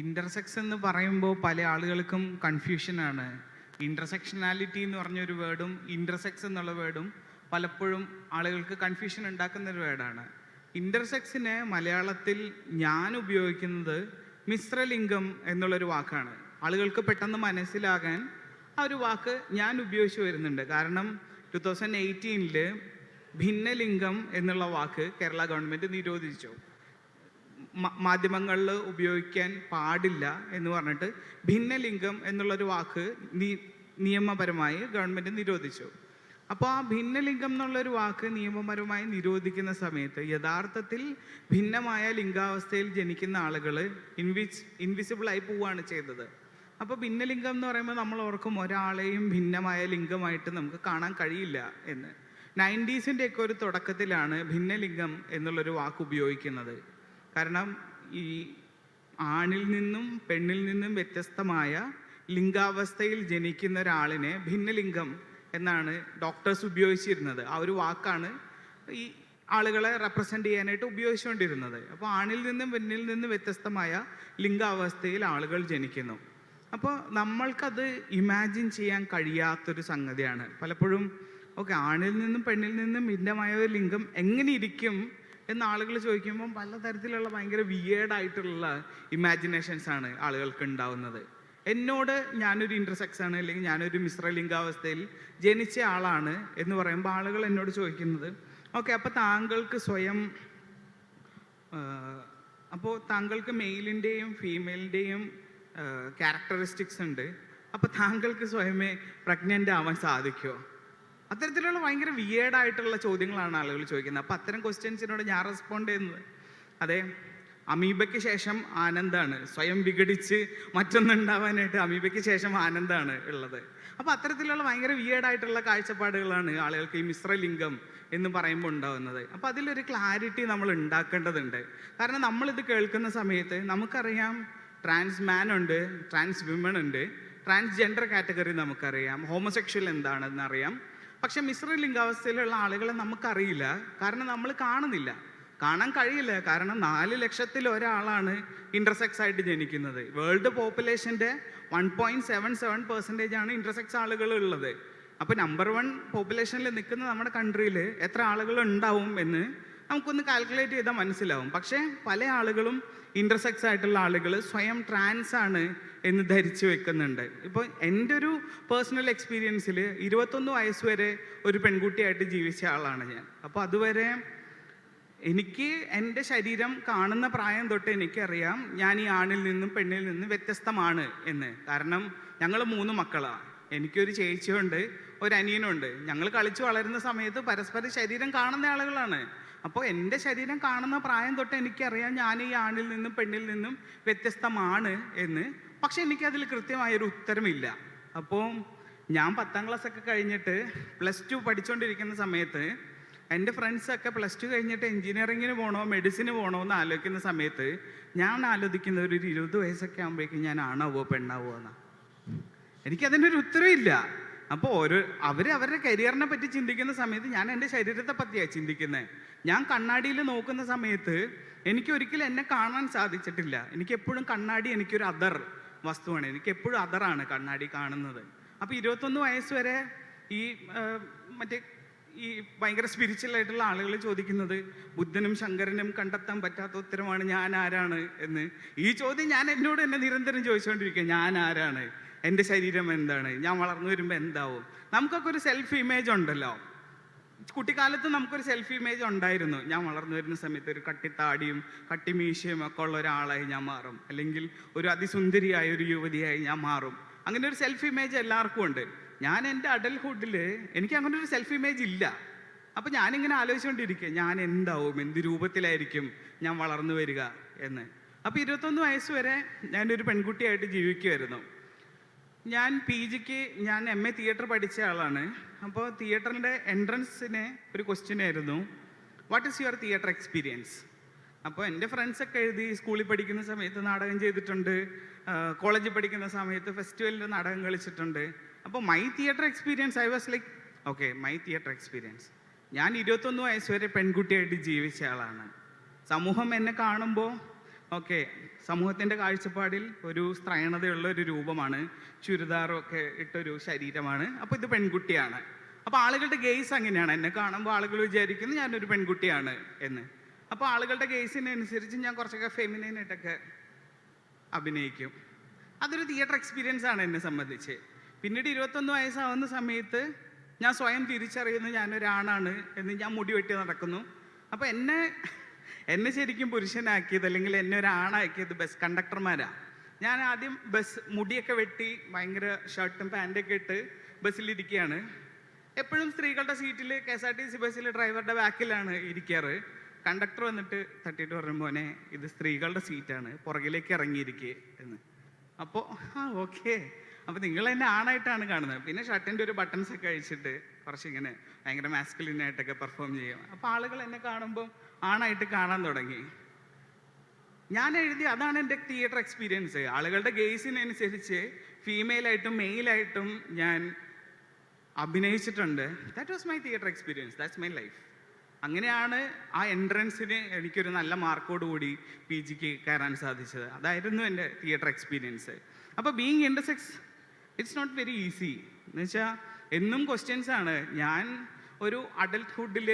Intersex എന്ന് പറയുമ്പോൾ പല ആളുകൾക്കും കൺഫ്യൂഷനാണ്. ഇന്റർസെക്ഷനാലിറ്റി എന്ന് പറഞ്ഞൊരു വേർഡും ഇന്റർസെക്സ് എന്നുള്ള വേർഡും പലപ്പോഴും ആളുകൾക്ക് കൺഫ്യൂഷൻ ഉണ്ടാക്കുന്ന ഒരു വേർഡാണ്. ഇന്റർസെക്സിന് മലയാളത്തിൽ ഞാൻ ഉപയോഗിക്കുന്നത് മിശ്രലിംഗം എന്നുള്ളൊരു വാക്കാണ്. ആളുകൾക്ക് പെട്ടെന്ന് മനസ്സിലാകാൻ ആ ഒരു വാക്ക് ഞാൻ ഉപയോഗിച്ച് വരുന്നുണ്ട്. കാരണം ടു തൗസൻഡ് എയ്റ്റീനിൽ ഭിന്നലിംഗം എന്നുള്ള വാക്ക് കേരള ഗവൺമെന്റ് നിരോധിച്ചു. മാധ്യമങ്ങളിൽ ഉപയോഗിക്കാൻ പാടില്ല എന്ന് പറഞ്ഞിട്ട് ഭിന്നലിംഗം എന്നുള്ളൊരു വാക്ക് നിയമപരമായി ഗവൺമെന്റ് നിരോധിച്ചു. അപ്പോൾ ആ ഭിന്നലിംഗം എന്നുള്ളൊരു വാക്ക് നിയമപരമായി നിരോധിക്കുന്ന സമയത്ത് യഥാർത്ഥത്തിൽ ഭിന്നമായ ലിംഗാവസ്ഥയിൽ ജനിക്കുന്ന ആളുകൾ ഇൻവിസ് ഇൻവിസിബിളായി പോവുകയാണ് ചെയ്തത്. അപ്പോൾ ഭിന്നലിംഗം എന്ന് പറയുമ്പോൾ നമ്മൾ ഓർക്കും ഒരാളെയും ഭിന്നമായ ലിംഗമായിട്ട് നമുക്ക് കാണാൻ കഴിയില്ല എന്ന്. നയന്റീസിന്റെയൊക്കെ ഒരു തുടക്കത്തിലാണ് ഭിന്നലിംഗം എന്നുള്ളൊരു വാക്ക് ഉപയോഗിക്കുന്നത്. കാരണം ഈ ആണിൽ നിന്നും പെണ്ണിൽ നിന്നും വ്യത്യസ്തമായ ലിംഗാവസ്ഥയിൽ ജനിക്കുന്ന ഒരാളിനെ ഭിന്നലിംഗം എന്നാണ് ഡോക്ടേഴ്സ് ഉപയോഗിച്ചിരുന്നത്. ആ ഒരു വാക്കാണ് ഈ ആളുകളെ റെപ്രസെന്റ് ചെയ്യാനായിട്ട് ഉപയോഗിച്ചുകൊണ്ടിരുന്നത്. അപ്പോൾ ആണിൽ നിന്നും പെണ്ണിൽ നിന്നും വ്യത്യസ്തമായ ലിംഗാവസ്ഥയിൽ ആളുകൾ ജനിക്കുന്നു. അപ്പോൾ നമ്മൾക്കത് ഇമാജിൻ ചെയ്യാൻ കഴിയാത്തൊരു സംഗതിയാണ്. പലപ്പോഴും ഓക്കെ ആണിൽ നിന്നും പെണ്ണിൽ നിന്നും ഭിന്നമായ ഒരു ലിംഗം എങ്ങനെ ഇരിക്കും? എന്ന് ആളുകൾ ചോദിക്കുമ്പോൾ പലതരത്തിലുള്ള ഭയങ്കര വിയേഡായിട്ടുള്ള ഇമാജിനേഷൻസ് ആണ് ആളുകൾക്ക് ഉണ്ടാവുന്നത്. എന്നോട് ഞാനൊരു ഇന്റർസെക്സ് ആണ് അല്ലെങ്കിൽ ഞാനൊരു മിശ്രലിംഗാവസ്ഥയിൽ ജനിച്ച ആളാണ് എന്ന് പറയുമ്പോൾ ആളുകൾ എന്നോട് ചോദിക്കുന്നത് ഓക്കെ അപ്പോൾ താങ്കൾക്ക് സ്വയം അപ്പോൾ താങ്കൾക്ക് മെയിലിന്റെയും ഫീമെയിലിന്റെയും ക്യാരക്ടറിസ്റ്റിക്സ് ഉണ്ട്. അപ്പോൾ താങ്കൾക്ക് സ്വയമേ പ്രഗ്നന്റ് ആവാൻ സാധിക്കുമോ അത്തരത്തിലുള്ള ഭയങ്കര വിയേഡായിട്ടുള്ള ചോദ്യങ്ങളാണ് ആളുകൾ ചോദിക്കുന്നത്. അപ്പോൾ അത്തരം ക്വസ്റ്റ്യൻസിനോട് ഞാൻ റെസ്പോണ്ട് ചെയ്യുന്നത്. അതെ അമീബയ്ക്ക് ശേഷം ആനന്ദാണ്. സ്വയം വിഘടിച്ച് മറ്റൊന്നുണ്ടാവാനായിട്ട് അമീബയ്ക്ക് ശേഷം ആനന്ദാണ് ഉള്ളത്. അപ്പോൾ അത്തരത്തിലുള്ള ഭയങ്കര വിയേഡായിട്ടുള്ള കാഴ്ചപ്പാടുകളാണ് ആളുകൾക്ക് ഈ മിശ്രലിംഗം എന്ന് പറയുമ്പോൾ ഉണ്ടാകുന്നത് അപ്പോൾ അതിലൊരു ക്ലാരിറ്റി നമ്മൾ ഉണ്ടാക്കേണ്ടതുണ്ട്. കാരണം നമ്മളിത് കേൾക്കുന്ന സമയത്ത് നമുക്കറിയാം ട്രാൻസ് മാൻ ഉണ്ട് ട്രാൻസ് വിമൺ ഉണ്ട് ട്രാൻസ്ജെൻഡർ കാറ്റഗറി നമുക്കറിയാം ഹോമോസെക്ഷൽ എന്താണെന്ന് അറിയാം പക്ഷെ മിശ്ര ലിംഗാവസ്ഥയിലുള്ള ആളുകളെ നമുക്കറിയില്ല. കാരണം നമ്മൾ കാണുന്നില്ല. കാണാൻ കഴിയില്ല. കാരണം നാല് ലക്ഷത്തിൽ ഒരാളാണ് ഇന്റർസെക്സ് ആയിട്ട് ജനിക്കുന്നത്. World പോപ്പുലേഷന്റെ one point seven seven percentage ആണ് ഇന്റർസെക്സ് ആളുകൾ ഉള്ളത്. അപ്പോൾ നമ്പർ വൺ പോപ്പുലേഷനിൽ നിൽക്കുന്ന നമ്മുടെ കൺട്രിയിൽ എത്ര ആളുകൾ ഉണ്ടാവും എന്ന് നമുക്കൊന്ന് കാൽക്കുലേറ്റ് ചെയ്താൽ മനസ്സിലാവും. പക്ഷേ പല ആളുകളും ഇന്റർസെക്സ് ആയിട്ടുള്ള ആളുകൾ സ്വയം ട്രാൻസ് ആണ് എന്ന് ധരിച്ചു വെക്കുന്നുണ്ട്. ഇപ്പോൾ എന്റെ ഒരു പേഴ്സണൽ എക്സ്പീരിയൻസിൽ ഇരുപത്തൊന്ന് വയസ്സ് വരെ ഒരു പെൺകുട്ടിയായിട്ട് ജീവിച്ച ആളാണ് ഞാൻ. അപ്പോൾ അതുവരെ എനിക്ക് എന്റെ ശരീരം കാണുന്ന പ്രായം തൊട്ട് എനിക്കറിയാം ഞാൻ ഈ ആണിൽ നിന്നും പെണ്ണിൽ നിന്നും വ്യത്യസ്തമാണ് എന്ന്. കാരണം ഞങ്ങൾ മൂന്ന് മക്കളാണ് എനിക്കൊരു ചേച്ചിയുണ്ട് ഒരു അനിയനുണ്ട്. ഞങ്ങൾ കളിച്ചു വളരുന്ന സമയത്ത് പരസ്പരം ശരീരം കാണുന്ന ആളുകളാണ്. അപ്പോൾ എന്റെ ശരീരം കാണുന്ന പ്രായം തൊട്ട് എനിക്കറിയാം ഞാൻ ഈ ആണിൽ നിന്നും പെണ്ണിൽ നിന്നും വ്യത്യസ്തമാണ് എന്ന്. പക്ഷെ എനിക്കതിൽ കൃത്യമായൊരു ഉത്തരമില്ല. അപ്പോൾ ഞാൻ പത്താം ക്ലാസ് ഒക്കെ കഴിഞ്ഞിട്ട് പ്ലസ് ടു പഠിച്ചുകൊണ്ടിരിക്കുന്ന സമയത്ത് എന്റെ ഫ്രണ്ട്സൊക്കെ പ്ലസ് ടു കഴിഞ്ഞിട്ട് എൻജിനീയറിങ്ങിന് പോകണോ മെഡിസിന് പോകണോ എന്ന് ആലോചിക്കുന്ന സമയത്ത് ഞാൻ ആലോചിക്കുന്ന ഒരു ഇരുപത് വയസ്സൊക്കെ ആകുമ്പോഴേക്കും ഞാൻ ആണാവോ പെണ്ണാവോ എന്നാ. എനിക്കതിനൊരു ഉത്തരവില്ല. അപ്പോൾ ഒരു അവർ അവരുടെ കരിയറിനെ പറ്റി ചിന്തിക്കുന്ന സമയത്ത് ഞാൻ എന്റെ ശരീരത്തെ പറ്റിയാണ് ചിന്തിക്കുന്നത് ഞാൻ കണ്ണാടിയിൽ നോക്കുന്ന സമയത്ത് എനിക്ക് ഒരിക്കലും എന്നെ കാണാൻ സാധിച്ചിട്ടില്ല. എനിക്ക് എപ്പോഴും കണ്ണാടി എനിക്കൊരു അതർ വസ്തുവാണ്. എനിക്ക് എപ്പോഴും അതറാണ് കണ്ണാടി കാണുന്നത്. അപ്പോൾ ഇരുപത്തൊന്ന് വയസ്സ് വരെ ഈ മറ്റേ ഈ ഭയങ്കര സ്പിരിച്വൽ ആയിട്ടുള്ള ആളുകൾ ചോദിക്കുന്നത് ബുദ്ധനും ശങ്കരനും കണ്ടെത്താൻ പറ്റാത്ത ഉത്തരമാണ് ഞാൻ ആരാണ്? എന്ന്. ഈ ചോദ്യം ഞാൻ എന്നോട് തന്നെ നിരന്തരം ചോദിച്ചുകൊണ്ടിരിക്കുക ഞാൻ ആരാണ്? എന്റെ ശരീരം എന്താണ്? ഞാൻ വളർന്നു വരുമ്പോൾ എന്താവും? നമുക്കൊക്കെ ഒരു സെൽഫ് ഇമേജ് ഉണ്ടല്ലോ. കുട്ടിക്കാലത്ത് നമുക്കൊരു സെൽഫ് ഇമേജ് ഉണ്ടായിരുന്നു. ഞാൻ വളർന്നു വരുന്ന സമയത്ത് ഒരു കട്ടിത്താടിയും കട്ടിമീശയും ഒക്കെ ഉള്ള ഒരാളായി ഞാൻ മാറും. അല്ലെങ്കിൽ ഒരു അതിസുന്ദരിയായ ഒരു യുവതിയായി ഞാൻ മാറും. അങ്ങനെ ഒരു സെൽഫ് ഇമേജ് എല്ലാവർക്കും ഉണ്ട്. ഞാൻ എന്റെ അഡൽഹുഡിൽ എനിക്ക് അങ്ങനെ ഒരു സെൽഫ് ഇമേജ് ഇല്ല. അപ്പം ഞാനിങ്ങനെ ആലോചിച്ചുകൊണ്ടിരിക്കുക ഞാൻ എന്താവും? എന്ത് രൂപത്തിലായിരിക്കും ഞാൻ വളർന്നു വരിക എന്ന്? അപ്പോൾ ഇരുപത്തൊന്ന് വയസ്സ് വരെ ഞാനൊരു പെൺകുട്ടിയായിട്ട് ജീവിക്കുമായിരുന്നു ഞാൻ പി ജിക്ക് ഞാൻ എം എ തിയേറ്റർ പഠിച്ച ആളാണ്. അപ്പോൾ തിയേറ്ററിന്റെ എൻട്രൻസിന് ഒരു ക്വസ്റ്റ്യൻ ആയിരുന്നു. What is your theatre experience അപ്പോൾ എന്റെ ഫ്രണ്ട്സൊക്കെ എഴുതി സ്കൂളിൽ പഠിക്കുന്ന സമയത്ത് നാടകം ചെയ്തിട്ടുണ്ട്. കോളേജിൽ പഠിക്കുന്ന സമയത്ത് ഫെസ്റ്റിവലിൽ നാടകം കളിച്ചിട്ടുണ്ട്. അപ്പോൾ my theatre experience I was like okay my theatre experience ഞാൻ ഇരുപത്തൊന്ന് വയസ്സ് വരെ പെൺകുട്ടിയായിട്ട് ജീവിച്ച ആളാണ്. സമൂഹം എന്നെ കാണുമ്പോൾ ഓക്കെ സമൂഹത്തിന്റെ കാഴ്ചപ്പാടിൽ ഒരു സ്ത്രൈണതയുള്ള ഒരു രൂപമാണ്. ചുരിദാറൊക്കെ ഇട്ടൊരു ശരീരമാണ്. അപ്പോൾ ഇത് പെൺകുട്ടിയാണ്. അപ്പോൾ ആളുകളുടെ ഗെയ്സ് അങ്ങനെയാണ്. എന്നെ കാണുമ്പോൾ ആളുകൾ വിചാരിക്കുന്നു ഞാനൊരു പെൺകുട്ടിയാണ് എന്ന്. അപ്പോൾ ആളുകളുടെ ഗെയ്സിനനുസരിച്ച് ഞാൻ കുറച്ചൊക്കെ ഫെമിനൈനായിട്ടൊക്കെ അഭിനയിക്കും. അതൊരു തിയേറ്റർ എക്സ്പീരിയൻസ് ആണ് എന്നെ സംബന്ധിച്ച്. പിന്നീട് ഇരുപത്തൊന്ന് വയസ്സാവുന്ന സമയത്ത് ഞാൻ സ്വയം തിരിച്ചറിയുന്നു ഞാനൊരാണാണ് എന്ന് ഞാൻ മുടി വെട്ടി നടക്കുന്നു. അപ്പോൾ എന്നെ എന്നെ ശരിക്കും പുരുഷനാക്കിയത് അല്ലെങ്കിൽ എന്നെ ഒരാണാക്കിയത് ബസ് കണ്ടക്ടർമാരാ ഞാൻ ആദ്യം ബസ് മുടിയൊക്കെ വെട്ടി ഭയങ്കര ഷർട്ടും പാന്റൊക്കെ ഇട്ട് ബസ്സിലിരിക്കുകയാണ് എപ്പോഴും സ്ത്രീകളുടെ സീറ്റിൽ K S R T C ബസ്സിൽ ഡ്രൈവറുടെ ബാക്കിലാണ് ഇരിക്കാറ്. കണ്ടക്ടർ വന്നിട്ട് തട്ടിയിട്ട് പറയും മോനെ ഇത് സ്ത്രീകളുടെ സീറ്റാണ് പുറകിലേക്ക് ഇറങ്ങിയിരിക്കുക എന്ന്. അപ്പോൾ ആ ഓക്കെ അപ്പോൾ നിങ്ങൾ എന്നെ ആണായിട്ടാണ് കാണുന്നത്. പിന്നെ ഷർട്ടിന്റെ ഒരു ബട്ടൺസ് ഒക്കെ അഴിച്ചിട്ട് കുറച്ച് ഇങ്ങനെ ഭയങ്കര മാസ്കുലിനായിട്ടൊക്കെ പെർഫോം ചെയ്യും. അപ്പോൾ ആളുകൾ എന്നെ കാണുമ്പോൾ ആണായിട്ട് കാണാൻ തുടങ്ങി. ഞാൻ എഴുതി അതാണ് എന്റെ തിയേറ്റർ എക്സ്പീരിയൻസ് ആളുകളുടെ ഗെയ്സിനനുസരിച്ച് ഫീമെയിലായിട്ടും മെയിലായിട്ടും ഞാൻ അഭിനയിച്ചിട്ടുണ്ട്. That was my theatre experience that's my life അങ്ങനെയാണ് ആ എൻട്രൻസിന് എനിക്കൊരു നല്ല മാർക്കോട് കൂടി പി ജിക്ക് കയറാൻ സാധിച്ചത്. അതായിരുന്നു എന്റെ തിയേറ്റർ എക്സ്പീരിയൻസ് അപ്പോൾ being intersex it's not very easy എന്ന് വെച്ചാൽ എന്നും ക്വസ്റ്റ്യൻസ് ആണ്. ഞാൻ ഒരു അഡൽട്ട്ഹുഡിൽ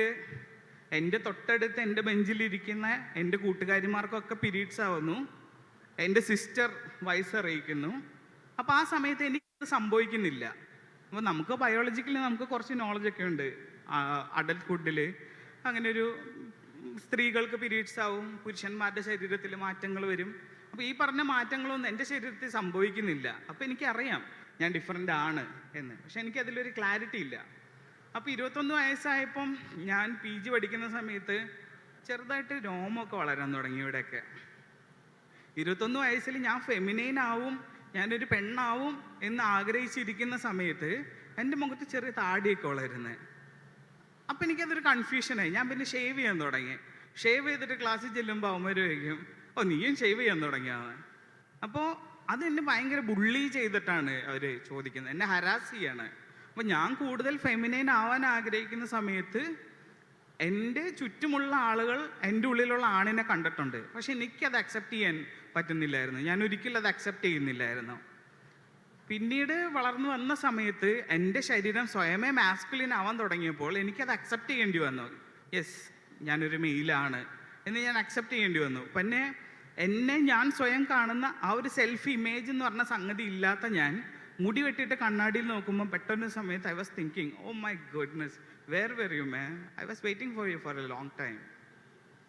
എന്റെ തൊട്ടടുത്ത് എന്റെ ബെഞ്ചിലിരിക്കുന്ന എന്റെ കൂട്ടുകാരിമാർക്കൊക്കെ പീരീഡ്സ് ആവുന്നു. എന്റെ സിസ്റ്റർ വയസ്സറിയിക്കുന്നു അപ്പോൾ ആ സമയത്ത് എനിക്ക് സംഭവിക്കുന്നില്ല. അപ്പോൾ നമുക്ക് ബയോളജിക്കലി നമുക്ക് കുറച്ച് നോളജൊക്കെ ഉണ്ട്. അഡൽട്ട്ഹുഡിൽ അങ്ങനെ ഒരു സ്ത്രീകൾക്ക് പീരീഡ്സ് ആവും പുരുഷന്മാരുടെ ശരീരത്തിൽ മാറ്റങ്ങൾ വരും. അപ്പോൾ ഈ പറഞ്ഞ മാറ്റങ്ങളൊന്നും എന്റെ ശരീരത്തിൽ സംഭവിക്കുന്നില്ല. അപ്പോൾ എനിക്കറിയാം ഞാൻ ഡിഫറെന്റ് ആണ് എന്ന്. പക്ഷെ എനിക്കതിലൊരു ക്ലാരിറ്റി ഇല്ല. അപ്പോൾ ഇരുപത്തൊന്ന് വയസ്സായപ്പം ഞാൻ പി ജി പഠിക്കുന്ന സമയത്ത് ചെറുതായിട്ട് രോമമൊക്കെ വളരാൻ തുടങ്ങി ഇവിടെയൊക്കെ. ഇരുപത്തൊന്ന് വയസ്സിൽ ഞാൻ ഫെമിനൈൻ ആവും ഞാനൊരു പെണ്ണാവും എന്ന് ആഗ്രഹിച്ചിരിക്കുന്ന സമയത്ത് എന്റെ മുഖത്ത് ചെറിയ താടിയൊക്കെ വളരുന്നത് അപ്പം എനിക്കതൊരു കൺഫ്യൂഷനായി ഞാൻ പിന്നെ ഷേവ് ചെയ്യാൻ തുടങ്ങി. ഷേവ് ചെയ്തിട്ട് ക്ലാസ്സിൽ ചെല്ലുമ്പോൾ അവന്മാർ ചോദിക്കും ഓ നീയും ഷേവ് ചെയ്യാൻ തുടങ്ങിയാണ് അപ്പോൾ അതെന്നെ ഭയങ്കര ബുള്ളി ചെയ്തിട്ടാണ് അവർ ചോദിക്കുന്നത്. എന്നെ ഹരാസ് ചെയ്യാണ്. അപ്പോൾ ഞാൻ കൂടുതൽ ഫെമിനൈൻ ആവാൻ ആഗ്രഹിക്കുന്ന സമയത്ത് എന്റെ ചുറ്റുമുള്ള ആളുകൾ എന്റെ ഉള്ളിലുള്ള ആണിനെ കണ്ടിട്ടുണ്ട്. പക്ഷെ എനിക്കത് അക്സെപ്റ്റ് ചെയ്യാൻ പറ്റുന്നില്ലായിരുന്നു. ഞാൻ ഒരിക്കലും അത് അക്സെപ്റ്റ് ചെയ്യുന്നില്ലായിരുന്നു. പിന്നീട് വളർന്നു വന്ന സമയത്ത് എന്റെ ശരീരം സ്വയമേ മാസ്കുലിൻ ആവാൻ തുടങ്ങിയപ്പോൾ എനിക്കത് അക്സെപ്റ്റ് ചെയ്യേണ്ടി വന്നു. യെസ് ഞാനൊരു മെയിലാണ് എന്ന് ഞാൻ അക്സെപ്റ്റ് ചെയ്യേണ്ടി വന്നു. പിന്നെ എന്നെ ഞാൻ സ്വയം കാണുന്ന ആ ഒരു സെൽഫ് ഇമേജ് എന്ന് പറഞ്ഞ സംഗതി ഇല്ലാത്ത ഞാൻ മുടി വെട്ടിയിട്ട് കണ്ണാടിയിൽ നോക്കുമ്പോൾ പെട്ടെന്ന് സമയത്ത് I was thinking oh my goodness where were you may I was waiting for you for a long time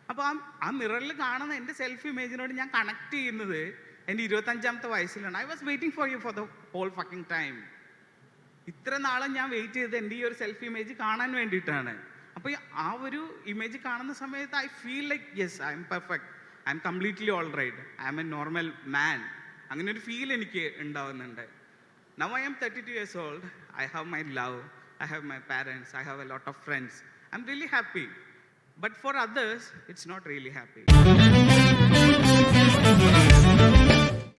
അപ്പോൾ ആ ആ മിററിൽ കാണുന്ന എന്റെ സെൽഫ് ഇമേജിനോട് ഞാൻ കണക്ട് ചെയ്യുന്നത് എന്റെ ഇരുപത്തഞ്ചാമത്തെ വയസ്സിലാണ്. I was waiting for you for the whole fucking time ഇത്ര നാളെ ഞാൻ വെയിറ്റ് ചെയ്ത് എന്റെ ഈ ഒരു സെൽഫ് ഇമേജ് കാണാൻ വേണ്ടിയിട്ടാണ്. അപ്പോൾ ആ ഒരു ഇമേജ് കാണുന്ന സമയത്ത് I feel like yes I'm perfect I'm completely all right I'm a normal man അങ്ങനെ ഒരു ഫീൽ എനിക്ക് ഉണ്ടാവുന്നുണ്ട്. Now I am 32 years old. I have my love. I have my parents. I have a lot of friends. I'm really happy. But for others, it's not really happy.